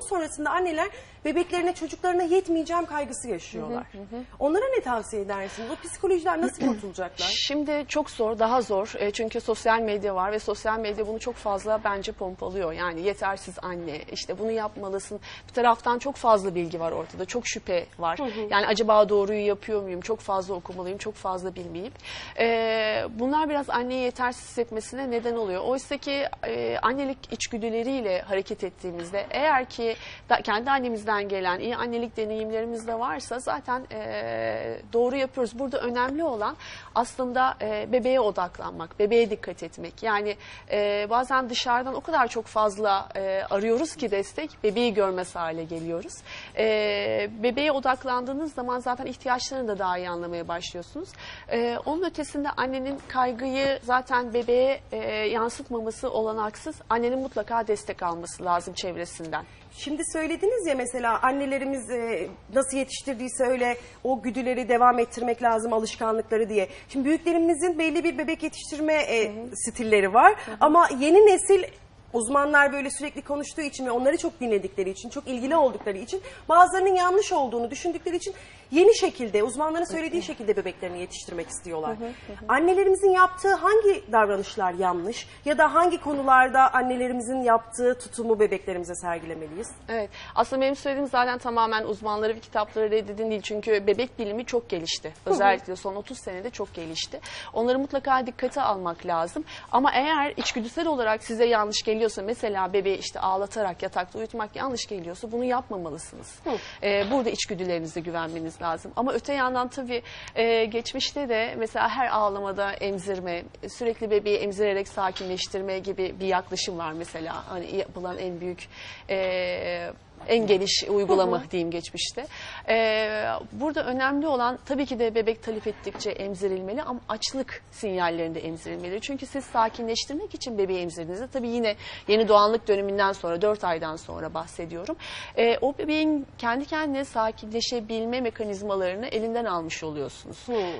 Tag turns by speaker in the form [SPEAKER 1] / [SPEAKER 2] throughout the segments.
[SPEAKER 1] doğum sonrasında anneler bebeklerine çocuklarına yetmeyeceğim kaygısı yaşıyorlar. Onlara ne tavsiye edersiniz? Bu psikolojiler nasıl kurtulacaklar?
[SPEAKER 2] Şimdi çok zor, daha zor. E, çünkü sosyal medya var ve sosyal medya bunu çok fazla bence pompalıyor. Yani yetersiz anne, işte bunu yapmalısın. Bir taraftan çok fazla bilgi var ortada, çok şüphe var. Yani acaba doğruyu yapıyor muyum? Çok fazla okumalıyım, çok fazla bilmeyeyim. E, bunlar biraz anneyi yetersiz hissetmesine neden oluyor. Oysa ki e, annelik içgüdüleriyle hareket ettiğimizde eğer ki da, kendi annemizden gelen iyi annelik deneyimlerimiz de varsa zaten e, doğru yapıyoruz. Burada önemli olan aslında e, bebeğe odaklanmak, bebeğe dikkat etmek. Yani e, bazen dışarıdan o kadar çok fazla e, arıyoruz ki destek, bebeği görmez hale geliyoruz. E, bebeğe odaklandığınız zaman zaten ihtiyaçlarını da daha iyi anlamaya başlıyorsunuz. E, onun ötesinde annenin kaygıyı zaten bebeğe e, yansıtmaması olanaksız. Annenin mutlaka destek alması lazım çevresinden.
[SPEAKER 1] Şimdi söylediniz ya mesela annelerimiz e, nasıl yetiştirdiyse öyle o güdüleri devam ettirmek lazım alışkanlıkları diye. Şimdi büyüklerimizin belli bir bebek yetiştirme e, stilleri var. Ama yeni nesil uzmanlar böyle sürekli konuştuğu için ve onları çok dinledikleri için, çok ilgili oldukları için bazılarının yanlış olduğunu düşündükleri için yeni şekilde, uzmanların söylediği şekilde bebeklerini yetiştirmek istiyorlar. Annelerimizin yaptığı hangi davranışlar yanlış ya da hangi konularda annelerimizin yaptığı tutumu bebeklerimize sergilemeliyiz?
[SPEAKER 2] Evet. Aslında benim söylediğim zaten tamamen uzmanları ve kitapları reddedin değil. Çünkü bebek bilimi çok gelişti. Özellikle son 30 senede çok gelişti. Onları mutlaka dikkate almak lazım. Ama eğer içgüdüsel olarak size yanlış geliyorsa mesela bebeği işte ağlatarak yatakta uyutmak yanlış geliyorsa bunu yapmamalısınız. Ee, burada içgüdülerinize güvenmeniz lazım. Ama öte yandan tabii e, geçmişte de mesela her ağlamada emzirme, sürekli bebeği emzirerek sakinleştirme gibi bir yaklaşım var mesela. Hani yapılan en büyük e, en geniş uygulama diyeyim geçmişte. Ee, burada önemli olan tabii ki de bebek talep ettikçe emzirilmeli ama açlık sinyallerinde emzirilmeli. Çünkü siz sakinleştirmek için bebeği emzirdiğinizde tabii yine yeni doğanlık döneminden sonra 4 aydan sonra bahsediyorum. Ee, o bebeğin kendi kendine sakinleşebilme mekanizmalarını elinden almış oluyorsunuz.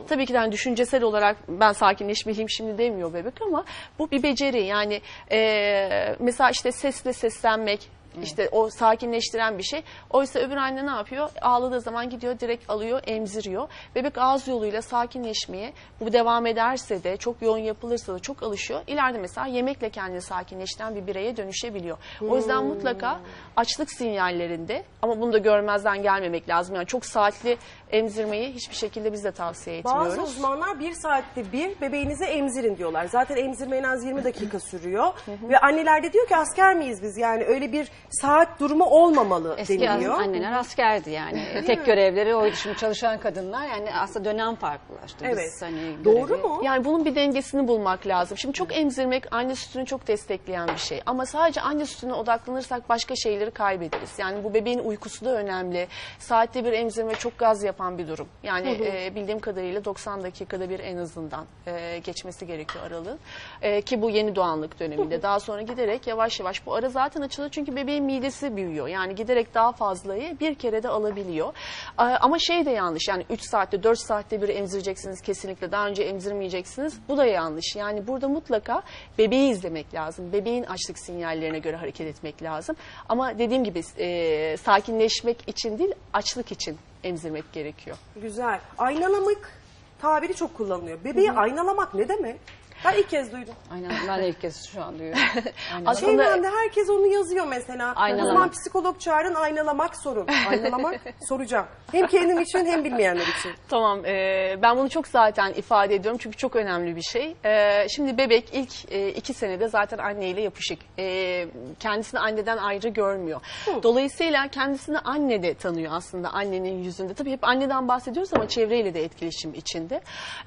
[SPEAKER 2] Tabii ki de hani düşüncesel olarak ben sakinleşmeliyim şimdi demiyor bebek ama bu bir beceri. Yani e, mesela işte sesle seslenmek, işte o sakinleştiren bir şey. Oysa öbür anne ne yapıyor? Ağladığı zaman gidiyor direkt alıyor, emziriyor. Bebek ağız yoluyla sakinleşmeye bu devam ederse de çok yoğun yapılırsa da çok alışıyor. İleride mesela yemekle kendini sakinleştiren bir bireye dönüşebiliyor. O yüzden mutlaka açlık sinyallerinde ama bunu da görmezden gelmemek lazım. Yani çok saatli emzirmeyi hiçbir şekilde biz de tavsiye etmiyoruz.
[SPEAKER 1] Bazı uzmanlar bir saatte bir bebeğinize emzirin diyorlar. Zaten emzirme en az 20 dakika sürüyor. Ve anneler de diyor ki asker miyiz biz? Yani öyle bir saat durumu olmamalı
[SPEAKER 3] Eski
[SPEAKER 1] deniliyor.
[SPEAKER 3] anneler askerdi yani. Tek görevleri oydu. Şimdi çalışan kadınlar yani aslında dönem farklılaştı. Biz
[SPEAKER 1] Evet.
[SPEAKER 3] hani
[SPEAKER 1] Doğru
[SPEAKER 3] görevi-
[SPEAKER 1] mu?
[SPEAKER 2] Yani bunun bir dengesini bulmak lazım. Şimdi çok emzirmek anne sütünü çok destekleyen bir şey. Ama sadece anne sütüne odaklanırsak başka şeyleri kaybederiz. Yani bu bebeğin uykusu da önemli. Saatte bir emzirme çok gaz yapan bir durum. Yani e, bildiğim kadarıyla 90 dakikada bir en azından e, geçmesi gerekiyor aralığın. E, ki bu yeni doğanlık döneminde. Daha sonra giderek yavaş yavaş bu ara zaten açılır çünkü bebeğin midesi büyüyor. Yani giderek daha fazlayı bir kere de alabiliyor. E, ama şey de yanlış. Yani 3 saatte 4 saatte bir emzireceksiniz kesinlikle. Daha önce emzirmeyeceksiniz. Bu da yanlış. Yani burada mutlaka bebeği izlemek lazım. Bebeğin açlık sinyallerine göre hareket etmek lazım. Ama dediğim gibi e, sakinleşmek için değil açlık için emzirmek gerekiyor.
[SPEAKER 1] Güzel. Aynalamak tabiri çok kullanılıyor. Bebeği aynalamak ne demek? Ben ilk kez duydum.
[SPEAKER 3] Aynen ben de ilk kez şu an duyuyorum. Aynen.
[SPEAKER 2] Aslında-
[SPEAKER 1] Çevremde herkes onu yazıyor mesela.
[SPEAKER 3] Aynalamak.
[SPEAKER 1] O zaman psikolog çağırın aynalamak sorun. Aynalamak soracağım. Hem kendim için hem bilmeyenler için.
[SPEAKER 2] Tamam, e, ben bunu çok zaten ifade ediyorum çünkü çok önemli bir şey. E, şimdi bebek ilk e, iki senede zaten anneyle yapışık. E, kendisini anneden ayrı görmüyor. Dolayısıyla kendisini anne de tanıyor aslında annenin yüzünde. Tabii hep anneden bahsediyoruz ama çevreyle de etkileşim içinde.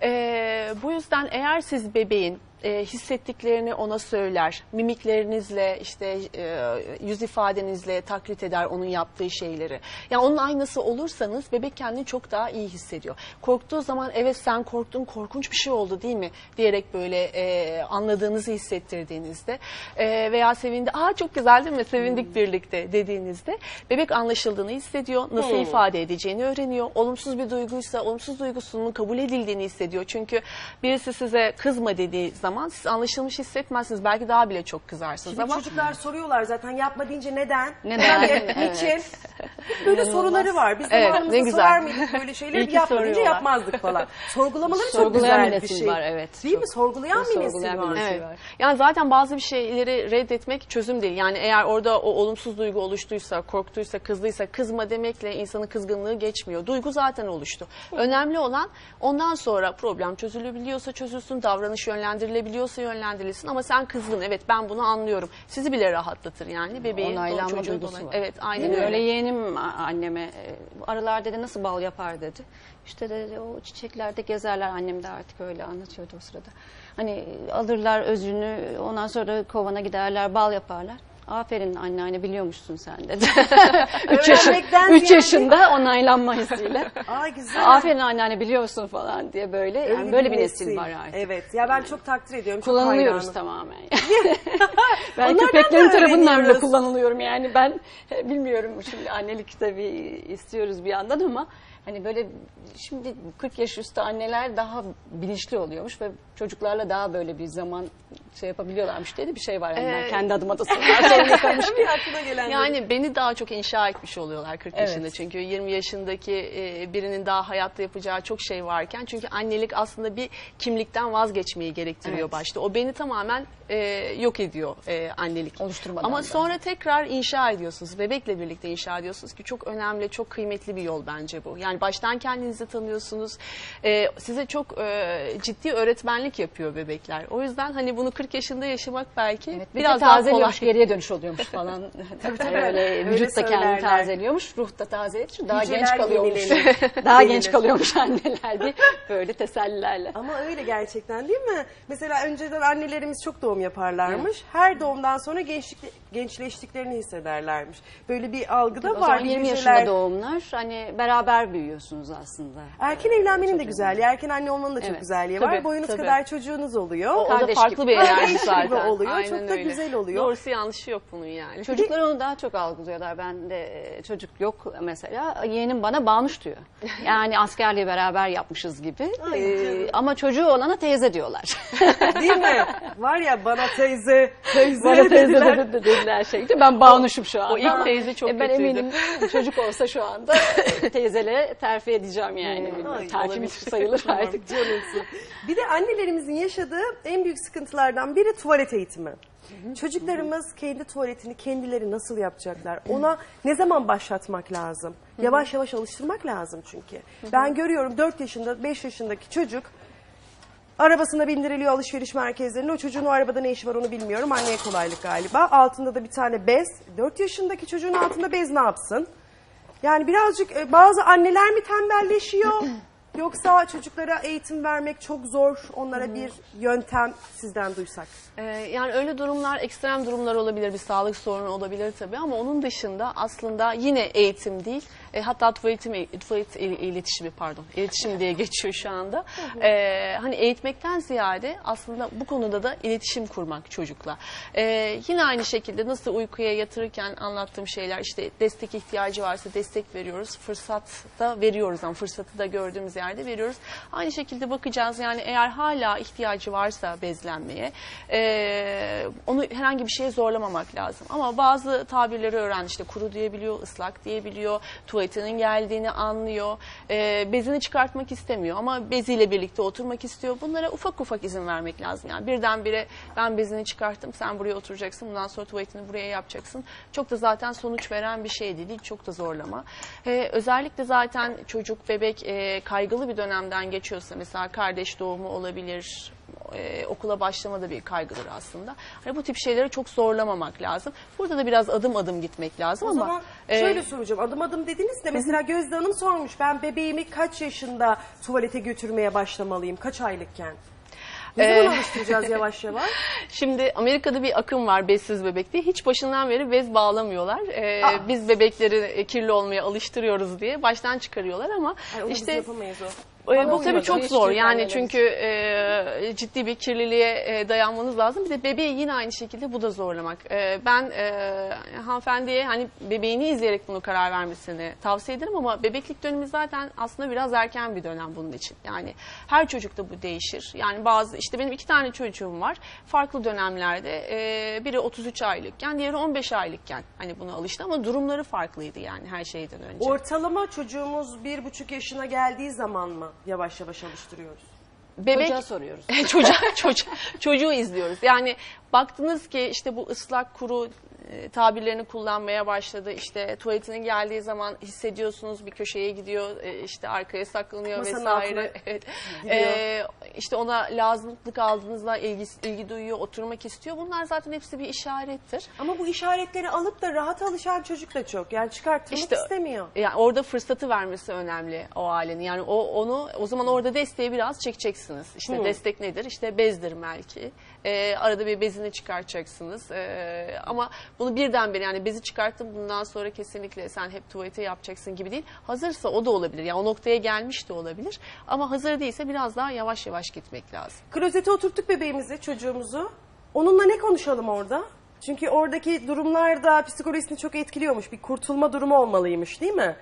[SPEAKER 2] E, bu yüzden eğer siz bebeğin e, hissettiklerini ona söyler. Mimiklerinizle işte e, yüz ifadenizle taklit eder onun yaptığı şeyleri. Yani onun aynası olursanız bebek kendini çok daha iyi hissediyor. Korktuğu zaman evet sen korktun korkunç bir şey oldu değil mi diyerek böyle e, anladığınızı hissettirdiğinizde e, veya sevindi aa çok güzel değil mi sevindik birlikte dediğinizde bebek anlaşıldığını hissediyor. Nasıl ifade edeceğini öğreniyor. Olumsuz bir duyguysa olumsuz duygusunun kabul edildiğini hissediyor. Çünkü birisi size kızma dediği zaman zaman siz anlaşılmış hissetmezsiniz. Belki daha bile çok kızarsınız
[SPEAKER 1] Şimdi
[SPEAKER 2] ama
[SPEAKER 1] çocuklar soruyorlar zaten yapma deyince neden?
[SPEAKER 3] Neden?
[SPEAKER 1] Niçin? Böyle soruları var. Biz
[SPEAKER 2] Evet,
[SPEAKER 1] zamanımızda
[SPEAKER 2] ne güzel.
[SPEAKER 1] sorar mıydık böyle şeyleri?
[SPEAKER 2] Ki
[SPEAKER 1] yapma deyince
[SPEAKER 2] soruyorlar.
[SPEAKER 1] yapmazdık falan. Sorgulamaları çok
[SPEAKER 3] Sorgulayan
[SPEAKER 1] güzel
[SPEAKER 3] bir
[SPEAKER 1] bir
[SPEAKER 3] nesil
[SPEAKER 1] şey.
[SPEAKER 3] var, evet.
[SPEAKER 1] Değil
[SPEAKER 3] Çok-
[SPEAKER 1] mi? Sorgulayan bir nesil
[SPEAKER 3] sorgulayan bir
[SPEAKER 1] var.
[SPEAKER 3] nesil.
[SPEAKER 2] Evet.
[SPEAKER 3] var.
[SPEAKER 2] Yani zaten bazı bir şeyleri reddetmek çözüm değil. Yani eğer orada o olumsuz duygu oluştuysa, korktuysa, kızdıysa kızma demekle insanın kızgınlığı geçmiyor. Duygu zaten oluştu. Önemli olan ondan sonra problem çözülebiliyorsa çözülsün, davranış yönlendirilebiliyorsa yönlendirilsin ama sen kızgın. Evet ben bunu anlıyorum. Sizi bile rahatlatır yani bebeğin
[SPEAKER 3] Onaylanma
[SPEAKER 2] çocuğun
[SPEAKER 3] duygusu var.
[SPEAKER 2] Evet aynen
[SPEAKER 3] Öyle.
[SPEAKER 2] öyle.
[SPEAKER 3] yeğenim anneme e, aralar dedi nasıl bal yapar dedi. İşte dedi o çiçeklerde gezerler annem de artık öyle anlatıyordu o sırada. Hani alırlar özünü ondan sonra kovana giderler bal yaparlar. Aferin anneanne biliyormuşsun sen dedi. 3 yaşın,
[SPEAKER 1] Öğrenmekten
[SPEAKER 3] üç
[SPEAKER 1] ziyade-
[SPEAKER 3] yaşında onaylanma hissiyle.
[SPEAKER 1] Aa güzel.
[SPEAKER 3] Aferin anneanne biliyorsun falan diye böyle.
[SPEAKER 1] Öyle
[SPEAKER 3] Yani böyle bir nesil var artık.
[SPEAKER 1] Evet. Ya ben çok takdir ediyorum. Çok
[SPEAKER 3] Kullanılıyoruz
[SPEAKER 1] hayranım.
[SPEAKER 3] tamamen. ben
[SPEAKER 1] Onlardan
[SPEAKER 3] köpeklerin
[SPEAKER 1] da
[SPEAKER 3] tarafından bile
[SPEAKER 1] öğreniyoruz.
[SPEAKER 3] kullanılıyorum yani ben e, bilmiyorum şimdi annelik tabii istiyoruz bir yandan ama hani böyle şimdi 40 yaş üstü anneler daha bilinçli oluyormuş ve çocuklarla daha böyle bir zaman şey yapabiliyorlarmış diye de bir şey var yani ben
[SPEAKER 2] Ee,
[SPEAKER 3] kendi adıma da kalmış.
[SPEAKER 1] Bir aklına gelen
[SPEAKER 2] Yani beni daha çok inşa etmiş oluyorlar 40
[SPEAKER 3] Evet.
[SPEAKER 2] yaşında. Çünkü 20 yaşındaki e, birinin daha hayatta yapacağı çok şey varken. Çünkü annelik aslında bir kimlikten vazgeçmeyi gerektiriyor
[SPEAKER 3] Evet.
[SPEAKER 2] başta. O beni tamamen e, yok ediyor e, annelik.
[SPEAKER 3] Oluşturmadan
[SPEAKER 2] Ama
[SPEAKER 3] da.
[SPEAKER 2] sonra tekrar inşa ediyorsunuz. Bebekle birlikte inşa ediyorsunuz ki çok önemli, çok kıymetli bir yol bence bu. Yani baştan kendinizi tanıyorsunuz. E, size çok e, ciddi öğretmenlik yapıyor bebekler. O yüzden hani bunu 40 yaşında yaşamak belki
[SPEAKER 3] Evet,
[SPEAKER 2] biraz
[SPEAKER 3] biraz
[SPEAKER 2] daha kolay.
[SPEAKER 3] tazeliyormuş, geriye dönüş oluyormuş falan. Öyle
[SPEAKER 1] Öyle
[SPEAKER 3] vücut da kendini tazeliyormuş, ruh da için daha
[SPEAKER 1] Hücreler
[SPEAKER 3] genç kalıyormuş. daha genç kalıyormuş anneler diye böyle tesellilerle.
[SPEAKER 1] Ama öyle gerçekten değil mi? Mesela önceden annelerimiz çok doğum yaparlarmış. Her doğumdan sonra gençlik, gençleştiklerini hissederlermiş. Böyle bir algı da
[SPEAKER 3] O
[SPEAKER 1] var.
[SPEAKER 3] zaman
[SPEAKER 1] bir
[SPEAKER 3] 20
[SPEAKER 1] hücreler-
[SPEAKER 3] yaşında doğumlar hani beraber büyüyorsunuz aslında.
[SPEAKER 1] Erken evlenmenin de güzelliği, erken anne olmanın da çok
[SPEAKER 3] Evet.
[SPEAKER 1] güzelliği var.
[SPEAKER 2] Tabii,
[SPEAKER 1] Boyunuz
[SPEAKER 2] tabii.
[SPEAKER 1] kadar çocuğunuz oluyor.
[SPEAKER 2] O, o da farklı
[SPEAKER 3] gibi.
[SPEAKER 2] bir enerji
[SPEAKER 1] Kardeş gibi
[SPEAKER 2] zaten.
[SPEAKER 1] oluyor. Çok da güzel oluyor.
[SPEAKER 2] Doğrusu yanlışı yok bunun yani.
[SPEAKER 3] Çocuklar onu daha çok algılıyorlar. Ben de e, çocuk yok mesela. Yeğenim bana bağmış diyor. Yani askerliği beraber yapmışız gibi.
[SPEAKER 1] Ay
[SPEAKER 3] Ee,
[SPEAKER 1] canım.
[SPEAKER 3] ama çocuğu olana teyze diyorlar.
[SPEAKER 1] Değil mi? Var ya bana teyze, teyze
[SPEAKER 3] Bana teyze
[SPEAKER 1] dediler.
[SPEAKER 3] dedi- de- dediler şekli. Ben bağnuşum şu anda.
[SPEAKER 2] o ilk teyze çok
[SPEAKER 3] E, Ben
[SPEAKER 2] kötüydü.
[SPEAKER 3] eminim çocuk olsa şu anda teyzele terfi edeceğim yani.
[SPEAKER 1] Ay,
[SPEAKER 3] Terfi
[SPEAKER 1] olabilir.
[SPEAKER 3] bir sayılır artık.
[SPEAKER 1] canımsın. Bir de annelerimizin yaşadığı en büyük sıkıntılardan biri tuvalet eğitimi. Çocuklarımız kendi tuvaletini kendileri nasıl yapacaklar? Ona ne zaman başlatmak lazım? Yavaş yavaş alıştırmak lazım çünkü. Ben görüyorum 4 yaşında 5 yaşındaki çocuk arabasına bindiriliyor alışveriş merkezlerine. O çocuğun o arabada ne işi var onu bilmiyorum. Anneye kolaylık galiba. Altında da bir tane bez. 4 yaşındaki çocuğun altında bez ne yapsın? Yani birazcık e, bazı anneler mi tembelleşiyor? Yoksa çocuklara eğitim vermek çok zor. Onlara bir yöntem sizden duysak.
[SPEAKER 2] Ee, yani öyle durumlar, ekstrem durumlar olabilir, bir sağlık sorunu olabilir tabii ama onun dışında aslında yine eğitim değil, e, hatta tuvaletim, tuvalet il- iletişimi pardon, iletişim diye geçiyor şu anda. Ee, hani eğitmekten ziyade aslında bu konuda da iletişim kurmak çocukla. Ee, yine aynı şekilde nasıl uykuya yatırırken anlattığım şeyler, işte destek ihtiyacı varsa destek veriyoruz, fırsat da veriyoruz ama fırsatı da gördüğümüz yerde veriyoruz. Aynı şekilde bakacağız yani eğer hala ihtiyacı varsa bezlenmeye, e, onu herhangi bir şeye zorlamamak lazım. Ama bazı tabirleri öğren işte kuru diyebiliyor, ıslak diyebiliyor, tuvaletinin geldiğini anlıyor, e, bezini çıkartmak istemiyor ama beziyle birlikte oturmak istiyor. Bunlara ufak ufak izin vermek lazım. Yani birdenbire ben bezini çıkarttım, sen buraya oturacaksın, bundan sonra tuvaletini buraya yapacaksın. Çok da zaten sonuç veren bir şey değil, çok da zorlama. E, özellikle zaten çocuk, bebek e, kaygılı bir dönemden geçiyorsa mesela kardeş doğumu olabilir, e, okula başlama da bir kaygıdır aslında. Hani bu tip şeyleri çok zorlamamak lazım. Burada da biraz adım adım gitmek lazım
[SPEAKER 1] O
[SPEAKER 2] ama
[SPEAKER 1] zaman
[SPEAKER 2] e,
[SPEAKER 1] şöyle soracağım. Adım adım dediniz de mesela Gözde Hanım sormuş. Ben bebeğimi kaç yaşında tuvalete götürmeye başlamalıyım? Kaç aylıkken? Ne
[SPEAKER 2] Ee,
[SPEAKER 1] zaman alıştıracağız yavaş yavaş?
[SPEAKER 2] Şimdi Amerika'da bir akım var bezsiz bebek diye. Hiç başından beri bez bağlamıyorlar. E,
[SPEAKER 1] Aa.
[SPEAKER 2] biz bebekleri e, kirli olmaya alıştırıyoruz diye baştan çıkarıyorlar ama
[SPEAKER 1] Ay, onu biz
[SPEAKER 2] işte
[SPEAKER 1] yapamayız o.
[SPEAKER 2] Ee, bu tabii çok zor yani çünkü e, ciddi bir kirliliğe e, dayanmanız lazım. Bir de bebeği yine aynı şekilde bu da zorlamak. E, ben e, hanımefendiye hani bebeğini izleyerek bunu karar vermesini tavsiye ederim ama bebeklik dönemi zaten aslında biraz erken bir dönem bunun için. Yani her çocukta bu değişir. Yani bazı işte benim iki tane çocuğum var. Farklı dönemlerde e, biri 33 aylıkken diğeri 15 aylıkken hani buna alıştı ama durumları farklıydı yani her şeyden önce.
[SPEAKER 1] Ortalama çocuğumuz bir buçuk yaşına geldiği zaman mı yavaş yavaş alıştırıyoruz?
[SPEAKER 2] Bebek
[SPEAKER 3] Çocuğa soruyoruz.
[SPEAKER 2] çocuğa, çocuğu, çocuğu izliyoruz. Yani baktınız ki işte bu ıslak kuru e, tabirlerini kullanmaya başladı. İşte tuvaletinin geldiği zaman hissediyorsunuz bir köşeye gidiyor, e, işte arkaya saklanıyor
[SPEAKER 1] Masanın
[SPEAKER 2] vesaire. Evet.
[SPEAKER 1] gidiyor.
[SPEAKER 2] İşte ona lazımlık aldığınızda ilgi, ilgi duyuyor, oturmak istiyor. Bunlar zaten hepsi bir işarettir.
[SPEAKER 1] Ama bu işaretleri alıp da rahat alışan çocuk da çok. Yani çıkarttırmak
[SPEAKER 2] İşte-
[SPEAKER 1] istemiyor.
[SPEAKER 2] Yani orada fırsatı vermesi önemli o ailenin. Yani o onu o zaman orada desteği biraz çekeceksiniz. İşte destek nedir? İşte bezdir belki. Ee, arada bir bezini çıkartacaksınız. Ee, ama bunu birdenbire yani bezi çıkarttım bundan sonra kesinlikle sen hep tuvalete yapacaksın gibi değil. Hazırsa o da olabilir. Yani o noktaya gelmiş de olabilir. Ama hazır değilse biraz daha yavaş yavaş gitmek lazım.
[SPEAKER 1] Klozete oturttuk bebeğimizi, çocuğumuzu. Onunla ne konuşalım orada? Çünkü oradaki durumlar da psikolojisini çok etkiliyormuş. Bir kurtulma durumu olmalıymış değil mi?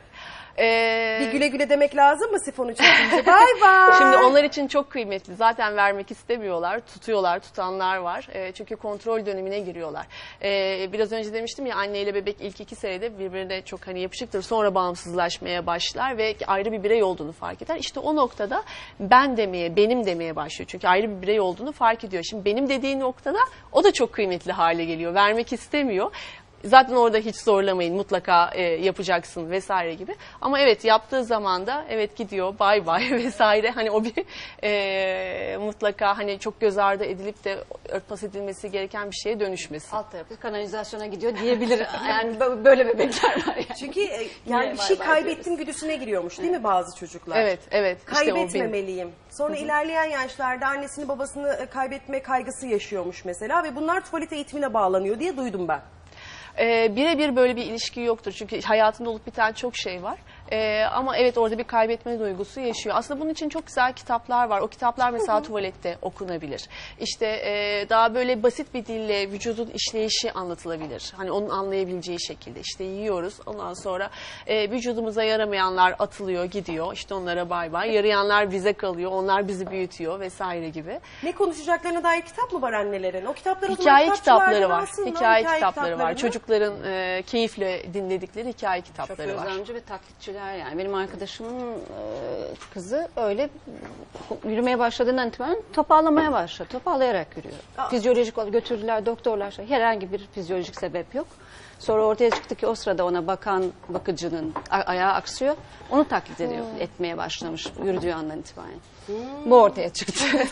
[SPEAKER 2] Ee,
[SPEAKER 1] Bir güle güle demek lazım mı sifonu çekince? bay bay.
[SPEAKER 2] Şimdi onlar için çok kıymetli. Zaten vermek istemiyorlar, tutuyorlar, tutanlar var. E, çünkü kontrol dönemine giriyorlar. E, biraz önce demiştim ya anne ile bebek ilk iki senede birbirine çok hani yapışıktır. Sonra bağımsızlaşmaya başlar ve ayrı bir birey olduğunu fark eder. İşte o noktada ben demeye, benim demeye başlıyor. Çünkü ayrı bir birey olduğunu fark ediyor. Şimdi benim dediği noktada o da çok kıymetli hale geliyor. Vermek istemiyor. Zaten orada hiç zorlamayın mutlaka e, yapacaksın vesaire gibi. Ama evet yaptığı zaman da evet gidiyor bay bay vesaire hani o bir e, mutlaka hani çok göz ardı edilip de örtbas edilmesi gereken bir şeye dönüşmesin.
[SPEAKER 3] Alt tarafı kanalizasyona gidiyor diyebilir. Yani bö- böyle bebekler var yani.
[SPEAKER 1] Çünkü e, yani
[SPEAKER 3] Niye
[SPEAKER 1] bir şey
[SPEAKER 3] bay
[SPEAKER 1] kaybettim güdüsüne giriyormuş değil mi bazı çocuklar?
[SPEAKER 2] Evet evet işte.
[SPEAKER 1] Kaybetmemeliyim. Sonra ilerleyen yaşlarda annesini babasını e, kaybetme kaygısı yaşıyormuş mesela ve bunlar tuvalet eğitimine bağlanıyor diye duydum ben.
[SPEAKER 2] Ee, birebir böyle bir ilişki yoktur. Çünkü hayatında olup biten çok şey var. Ee, ama evet orada bir kaybetme duygusu yaşıyor. Aslında bunun için çok güzel kitaplar var. O kitaplar mesela tuvalette okunabilir. İşte e, daha böyle basit bir dille vücudun işleyişi anlatılabilir. Hani onun anlayabileceği şekilde. İşte yiyoruz. Ondan sonra e, vücudumuza yaramayanlar atılıyor, gidiyor. İşte onlara bay bay. Yarayanlar bize kalıyor. Onlar bizi büyütüyor vesaire gibi.
[SPEAKER 1] Ne konuşacaklarına dair kitap mı var annelerin? O kitapları
[SPEAKER 2] Hikaye kitapları var.
[SPEAKER 1] alsınlar,
[SPEAKER 2] Hikaye kitapları var. Çocukların e, keyifle dinledikleri hikaye
[SPEAKER 3] Çok
[SPEAKER 2] kitapları var.
[SPEAKER 3] gözlemci ve taklitçiler yani. Benim arkadaşımın e, kızı öyle yürümeye başladığından itibaren topallamaya başladı. Topallayarak yürüyor.
[SPEAKER 1] Aa.
[SPEAKER 3] Fizyolojik olarak götürdüler doktorlar. şey, Herhangi bir fizyolojik sebep yok. Sonra ortaya çıktı ki o sırada ona bakan bakıcının ayağı aksıyor. Onu taklit ediyor, etmeye başlamış yürüdüğü andan itibaren. Bu ortaya çıktı.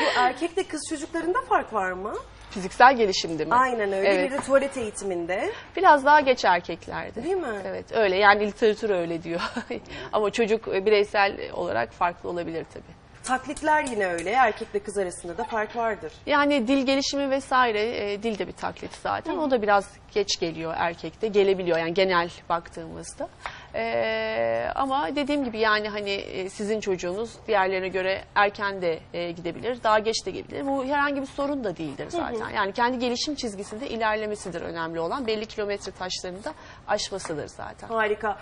[SPEAKER 1] Bu erkekle kız çocuklarında fark var mı?
[SPEAKER 2] Fiziksel gelişimde mi?
[SPEAKER 1] Aynen öyle.
[SPEAKER 2] Evet.
[SPEAKER 1] Bir de tuvalet eğitiminde.
[SPEAKER 2] Biraz daha geç erkeklerde.
[SPEAKER 1] Değil mi?
[SPEAKER 2] Evet öyle yani literatür öyle diyor. Ama çocuk e, bireysel olarak farklı olabilir tabii.
[SPEAKER 1] Taklitler yine öyle. Erkekle kız arasında da fark vardır.
[SPEAKER 2] Yani dil gelişimi vesaire e, dil de bir taklit zaten. O da biraz geç geliyor erkekte. Gelebiliyor yani genel baktığımızda. E, ama dediğim gibi yani hani e, sizin çocuğunuz diğerlerine göre erken de e, gidebilir, daha geç de gelebilir. Bu herhangi bir sorun da değildir zaten. Yani kendi gelişim çizgisinde ilerlemesidir önemli olan. Belli kilometre taşlarını da aşmasıdır zaten.
[SPEAKER 1] Harika.